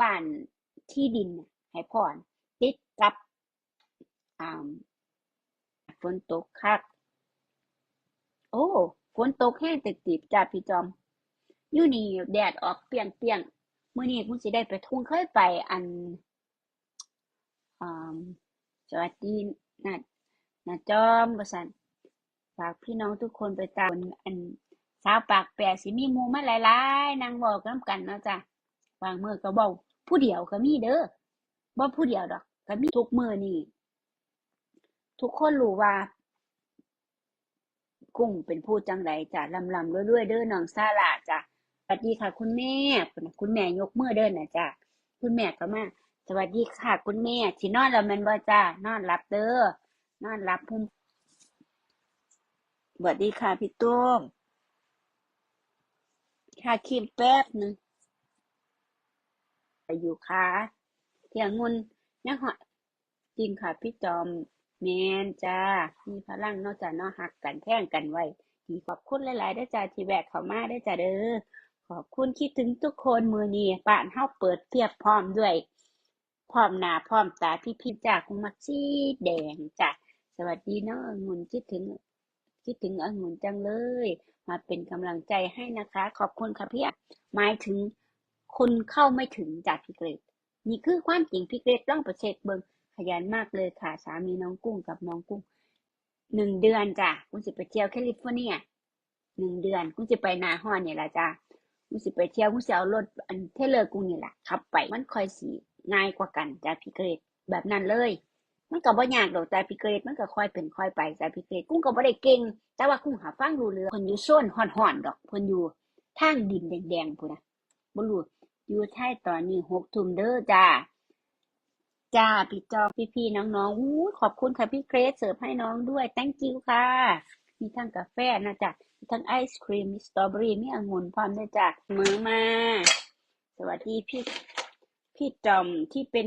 บ้านที่ดินให้พ่อนติดกับอ่าฝนตกคัก โอ้ฝนตกแห้งติดๆจ้าพี่จอมอยู่นี่แดดออกเปรี้ยงๆมื้อนี้คุณสิได้ไปทุ่งเคยไปอันอ่าสวัสดีนะนะจอมว่าซั่นฝากพี่น้องทุกคนไปตามอันสาวปากแปรสิมีมูมาหลายๆนั่งเว้านำกันเนาะจ้ะ บางมื้อก็เว้าผู้เดียวก็มีเด้อบ่ผู้เดียวดอก ก็มีทุกมื้อนี้ทุกคนรู้ว่า กุ้งเป็นผู้จั่งใดจ้ะร่ำๆรวยๆเด้อน้องซาร่าจ้ะสวัสดีค่ะ คุณแม่พุ่นน่ะคุณแม่ยกมือเด้อน่ะจ้ะคุณแม่ก็มาสวัสดีค่ะ คุณแม่สินอนแล้วแม่นบ่จ้านอนหลับเด้อนอนหลับพุ่มสวัสดีค่ะพี่ตุ้มค่ะคลิปแป๊บหนึงไป อยู่ค่ะเที่ยงงุนยังหอจริงค่ะพี่จอมแมนจ้า มีพลังนาะจ้ะเนาะฮักกันแท่งกันไว้ดีขอบคุณหลายๆเด้จ้าที่แวะเขามาเด้จ้าเด้อขอบคุณคิดถึงทุกคนมือนี้บ้านเฮาเปิดเพียบพร้อมด้วย พร้อมหน้าพร้อมตาพี่พิมพ์จากคุณมักสีแดงจ้ะสวัสดีเนาะองุ่นคิดถึง คิดถึงองุ่นจังเลย มาเป็นกำลังใจให้นะคะ ขอบคุณค่ะพี่หมายถึง คนเข้าไม่ถึงจากพี่เกรดนี่คือความจริงพี่เกรดต้องประเช็คเบิงขยันมากเลยค่ะสามีน้องกุ้งกับน้องกุ้งหนึ่งเดือนจ้ะคุณสิไปเที่ยวแคลิฟอร์เนียหนึ่งเดือนคุณสิไปนาฮอนเนี่ยละจ้ะคุณสิไปเที่ยวคุณสิเอารถอันเทเลอร์กุ้งนี่แหละขับไปมันค่อยสีง่ายกว่ากันจ้ะพี่เกรดแบบนั้นเลยมันก็บ่ยากดอกจ้ะพี่เกรดมันก็ค่อยเป็นค่อยไปจ้ะพี่เกรดกุ้งก็บ่ได้เก่ง แต่ว่ากุ้งหาฟังรู้เรื่องเพิ่นอยู่โซนฮ้อนๆดอกเพิ่นอยู่ทางดินแดงๆพุ่นะบ่รู้ อยู่ไทยตอนนี้6ทุ่มเด้อจ้าจ้าพี่จอมพี่ๆน้องๆอู้ขอบคุณค่ะพี่เกรซเสิร์ฟให้น้องด้วย thank you ค่ะ มีทั้งกาแฟนะจ๊ะมีทั้งไอศครีมมีสตรอเบอรี่มีองุ่นพร้อมด้วยจ้ะมือมา สวัสดีพี่พี่จอมที่เป็น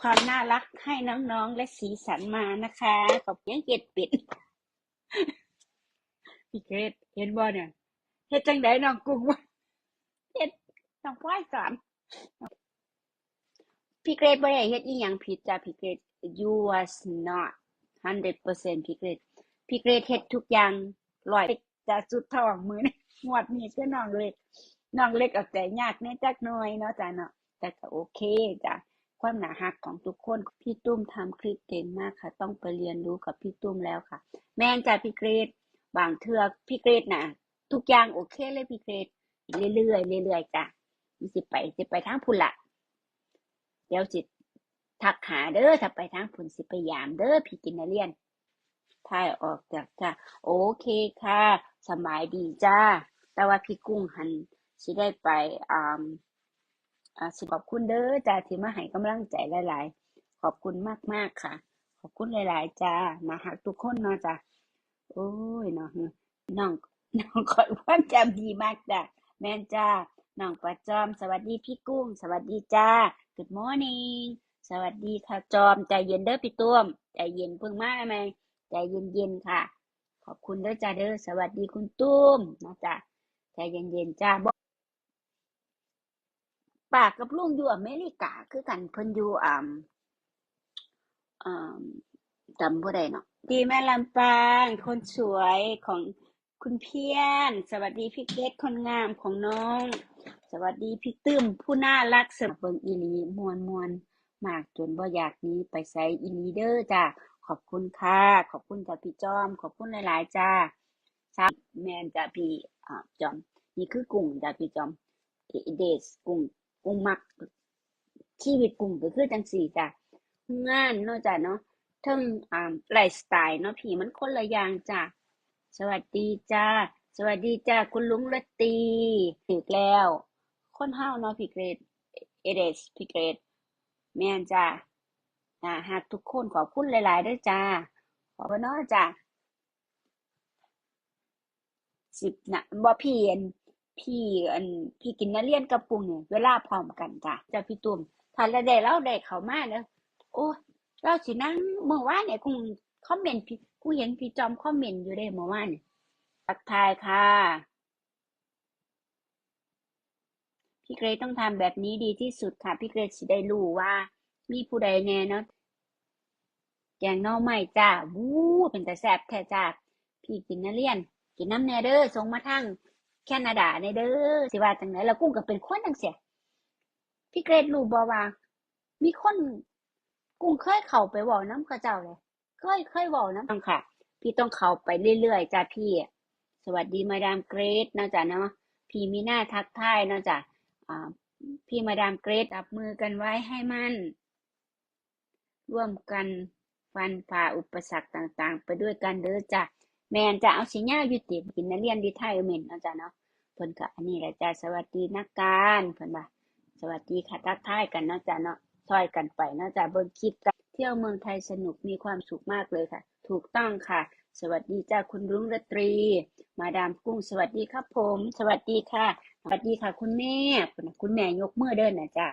ความน่ารักให้น้องๆและสีสันมานะคะขอบคุณเกดปิด พี่เกรซเห็นบ่เนี่ยเฮ็ดจังไดน้องกุ้งวะ ฮ็ดน้องฝ้ายสอนพี่เกรดบ่ได้เฮ็ดอีหยังผิดจ้ะพี่เกรด you was not 100%พี่เกรดพี่เกรดเฮ็ดทุกอย่างร้อยจะสุดท้องมือนี้งวดนี้คือน้องเล็กน้องเล็กเอาใจยากแน่จักหน่อยเนาะจ้ะเนาะแต่ก็โอเคจ้ะความหนารักของทุกคนพี่ตุ้มทำคลิปเก่งมากค่ะ ต้องไปเรียนรู้กับพี่ตุ้มแล้วค่ะ แม่นจ้ะพี่เกรดบางเทื่อพี่เกรดนะทุกอย่างโอเคเลยพี่เกรดเรื่อยๆเรื่อยๆจ้ะ สิไปสิไปทางพุ่นละเดี๋ยวสิทักหาเด้อถ้าไปทางพุ่นสิไปยามเด้อพี่กินนักเรียนถ่ายออกจากจ้ะโอเคค่ะสบายดีจ้า แต่ว่าพี่กุ้งหันสิได้ไปอ่าอ่าสิขอบคุณเด้อจ้าที่มาให้กำลังใจหลาย ๆ ขอบคุณมาก ๆ ค่ะ ขอบคุณหลาย ๆ จ้ามาหักทุกคนเนาะจ้ะโอ้ยเนาะน้องน้องคอยความจำดีมากจ้ะแม่นจ้า น้องประจอม สวัสดีพี่กุ้ง สวัสดีจ้า Good morning สวัสดีค่ะจอม ใจเย็นเด้อพี่ตุ้ม ใจเย็นเพิ่งมาไหมใจเย็นๆค่ะ ขอบคุณเด้อจ้าเด้อ สวัสดีคุณตุ้มนะจ้ะใจเย็นๆจ้าบอกป้ากับลุงอยู่อเมริกา คือกันเพิ่นอยู่อ่าอ่าจำบ่ได้เนาะดีแม่ลำปางคนสวยของ คุณเพียรสวัสดีพี่เกดคนงามของน้อง สวัสดีพี่ตื้มผู้น่ารักเสมอเบิงอีลีมวนมวนมากจนบ่อยากนี้ไปไสอีลีเด้อจ้าขอบคุณค่ะ ขอบคุณจ้าพี่จอม ขอบคุณหลายๆจ้าซับแมนจ้าพี่อจอม นี่คือกุ้งจ้าพี่จอมเดสกุ้งกุ้งมัก ชีวิตกุ้งก็คือจังสี่จ้ะงานเนาะจ้ะเนาะทั้งอ่าไลฟ์สไตล์เนาะพี่มันคนละอย่างจ้ะ สวัสดีจ้า สวัสดีจ้า คุณลุงละตีถึกแล้ว คนเฮาเนาะพี่เกรดเอเดสพี่เกรดแม่นจ้าอ่าหากทุกคนขอบคุณหลายๆด้วยจ้า ขอบคุณเนาะจ้าสิบนะบ่พี่อันพี่อันพี่กินนัเรียนกับปุงเนี่ยเวลาพร้อมกันจ้ะจ้าพี่ตุ้มถ้าละได้เราได้เขามาเนอะโอ้เราสินั่งเมื่อวานเนี่ยคงคอมเมนต์พี่ กูเห็นพี่จอมคอมเมนต์อยู่เด้เมื่อวานทักทายค่ะ พี่เกรซต้องทำแบบนี้ดีที่สุดค่ะ พี่เกรซสิได้รู้ว่า มีผู้ใดแน่เนาะแกงน่อไม้จ้าวู้เป็นแต่แซ่บแท้จ้าพี่กินนะเลียน กินน้ำแนเด้อส่งมาทางแคนาดาแน่เด้อสิว่าจังไหนแล้วกุ้งก็เป็นคนจังเสียพี่เกรซรู้บ่ว่า มีคนกุ้งเคยเข้าไปเว้าน้ำเขาเจ้าเลย เคยเคยเว้านค่ะ พี่ต้องเข้าไปเรื่อยๆจ้าพี่ สวัสดีมาดามเกรซเนาะจ้ะเนาะพี่มีหน้าทักทายนาะจ้ะอ่าพี่มาดามเกรซจับมือกันไว้ให้มั่น ร่วมกันฟันฝ่าอุปสรรคต่างๆ ไปด้วยกันเด้อจ้ะแมนจะเอาสิยาวอยู่ติกินนักเรียนดีไทยเมนนาะจ้ะเนาะเพิ่นก็อันนี้แหละจ้ะสวัสดีนักการเพิ่นว่าสวัสดีค่ะทักทายกันนาะจ้ะเนาะซอยกันไปนาะจ้ะเบิ่งคลิปกันเที่ยวเมืองไทยสนุกมีความสุขมากเลยค่ะ ถูกต้องค่ะ สวัสดีจ้าคุณรุ่งรตรี มาดามกุ้งสวัสดีครับผม สวัสดีค่ะ สวัสดีค่ะ คุณแม่คุณแม่ยกมือเดินนะจ้ะ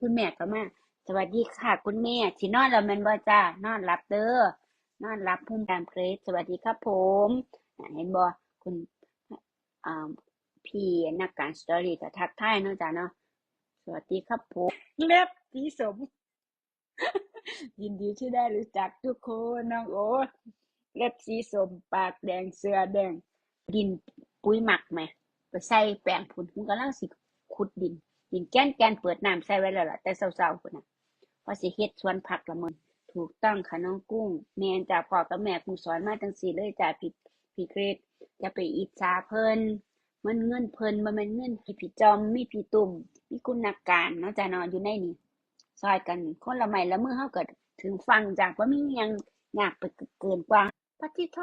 คุณแม่ก็มาสวัสดีค่ะ คุณแม่สินอนแล้วแม่นบ่จ้านอนหลับเด้อนอนหลับพุ่มตามเกรดสวัสดีครับผมเห็นบ่คุณพี่นักการสตอรี่ก็ทักทายเนาะจ้ะเนาะสวัสดีครับผมเล็บสีสม ยินดีที่ได้รู้จักทุกคนน้องโอ๊ตเล็บสีสมปากแดงเสื้อแดง ดินปุ๋ยหมักไหมไปใส่แป้งพุ่นผมกำลังสิขุดดิน ดินแก้นแกนเปิดน้ำใส่ไว้แล้วล่ะ แต่เช้าๆพุ่นน่ะเพราะสิเฮ็ดสวนผักละมึนถูกต้องค่ะน้องกุ้ง แมนจากพ่อกับแม่กุ้สอนมาจังซี่เลยจ้ะพี่พี่เกรดจะไปอิจฉาเพิ่นมันเงินเพิ่นบ่แม่นเงินให้พี่จอมมีพี่ตุ่มมีคุณนักการเนาะจ้ะเนาะอยู่ในนี้ ซอยกันคนละไม้ละมือเฮาก็ถึงฟังจ้ะบ่ามีหยังยากไปเกินกว่าปฏิโท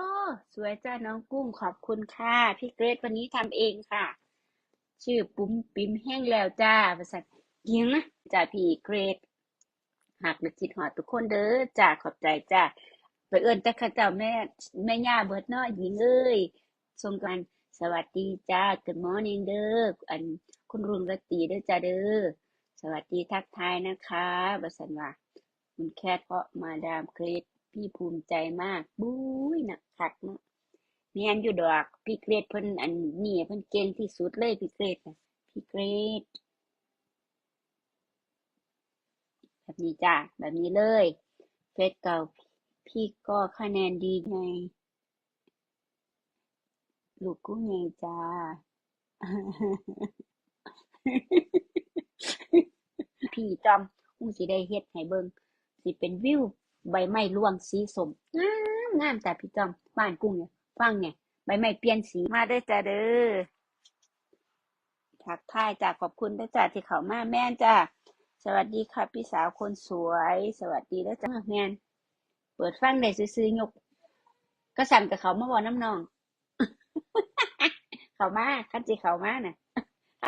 สวยจ้าน้องกุ้งขอบคุณค่ะ พี่เกรซวันนี้ทำเองค่ะ ชื่อปุ้มปิ๋มแห้งแล้วจ้าภาษาเกียงนะจ้าพี่เกรซหักและจิตหอดทุกคนเด้อจ้าขอบใจจ้าไปเอิ้นแต่ข้าเจ้าแม่แม่ย่าเบิดเนาะหญิงเอ้ยส่งกันสวัสดีจ้า Good morning เด้ออันคุณรุ่งรตีเด้อจ้าเด้อ วัสดีทักทายนะคะบัสันว่าคุณแคทเพราะมาดามเกรซพี่ภูมิใจมากบุ้ยหนักคักเนาะแม่นอยู่ดอกพี่เกรดเพิ่นอันนี้เพิ่นเก่งที่สุดเลยพี่เกรดนะพี่เกรดแบบนี้จ้าแบบนี้เลยเฟซเก่าพี่ก็คะแนนดีไงลูกกุ้งไงจ้า พี่จอมกุ้งสิได้เฮ็ดให้เบิ่งสิเป็นวิวใบไม้ร่วงสีสมงามงามจ้ะพี่จอมบ้านกุ้งเนี่ยฟังเนี่ยใบไม้เปลี่ยนสีมาเด้จ้าเด้อทักทายจ้าขอบคุณด้จ้าที่เขามาแม่นจ้าสวัสดีค่ะพี่สาวคนสวย สวัสดีด้จ้าแม่นเปิดฟังได้ซื่อๆยกก็สั่นกับเขามาบ่น้ำนอง เขามาคันสิเขามาน่ะ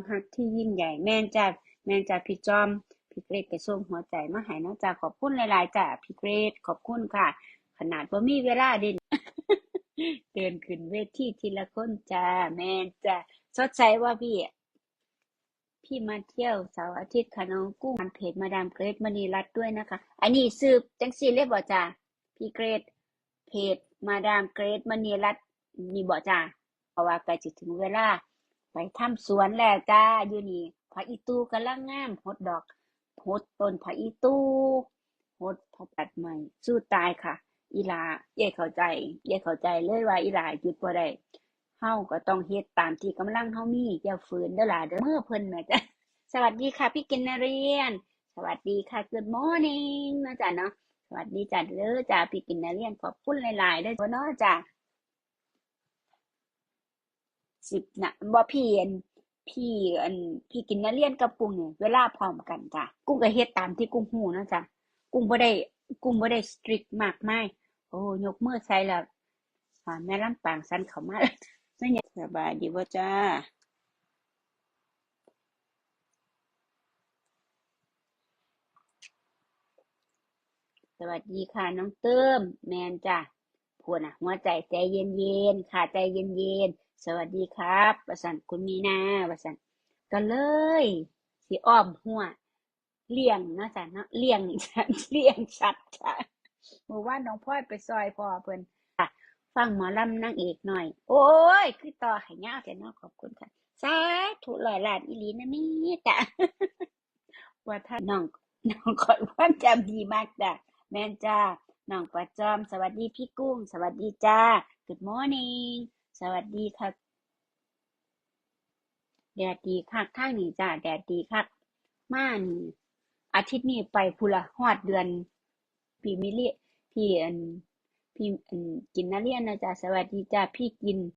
ฮักที่ยิ่งใหญ่แม่นจ้าแม่นจ้าพี่จอม พี่เกรดก็ส่งหัวใจมาให้เนาะจ้าขอบคุณหลายๆจ้าพี่เกรดขอบคุณค่ะ ขนาดบ่ามีเวลาเด่นเดินขึ้นเวทีทีละคนจ้าแมนจ้าสดใสว่าพี่พี่มาเที่ยวเสาร์อาทิตย์ค่ะน้องกุ้งเพจมาดามเกรดมณีรัตด้วยนะคะ อันนี้สืบจังซี่เลยบ่จ้าพี่เกรดเพจมาดามเกรดมณีรัตน์นี่บ่จ้าเพราะว่าใกล้สิถึงเวลา ไปทำสวนแล้วจ้าอยู่นี่ผักอีตูกำลังงามหดดอก หดต้นผักอีตูหดผักตัดใหม่ สู้ตายค่ะ อีหลาเย่เข้าใจเย่เข้าใจเลยว่าอีหลาหยุดบ่ได้เฮาก็ต้องเฮ็ดตามที่กำลังเฮามีอย่าฝืนเด้อหล่ะเด้อเมื่อเพิ่นแม่จ้ะสวัสดีค่ะ พี่กินนเรียน สวัสดีค่ะ Good morning นะจ๊ะเนาะสวัสดีจ้ะเด้อจ้าพี่กินนเรียนขอบคุณหลายๆเด้อเนาะจ้ะสิบนะบ่พี่อัน พี่อันพี่กินนักเรียนกับกุ้งเนี่ยเวลาพร้อมกันจ้ะกุ้งก็เฮ็ดตามที่กุ้งฮู้เนะจ้ะกุ้งบ่ได้กุ้งบ่ได้สตริกมากมายโอ้ยกมือใส่แล้วอ่าแม่ลำปางสันเขามาแม่เนี่ยสบายดีบ่จ้าสวัสดีค่ะน้องเติมแมนจ้ะพูดน่ะหัวใจใจเย็นๆค่ะใจเย็นๆ สวัสดีครับประสันคุณมีนาประสันก็เลย สิอ้อมหัว เลี่ยงนะจ้ะเนาะเลี่ยงเลี่ยงชัดจ้ะเมื่อวานน้องพลอยไปซอยพ่อเพิ่นค่ะฟังหมอลำนางเอกหน่อย โอ้ย คือต่อให้ยาวแต่นาะขอบคุณค่ะสาธุรอยล้านอีลีนะม่จ้ะว่าถ้าน้องน้องขอยความจำดีมากจ้ะแม่นจ้าน้องประจอม สวัสดีพี่กุ้ง สวัสดีจ้า Good morning สวัสดีค่ะแดดดีคักทางนี้จ้าแดดดีคักมานี่อาทิตย์นี้ไปพุละหอดเดือนพี่มิลิพี่อันพี่อันกินนาเรียนนะจ้าสวัสดีจ้าพี่กิน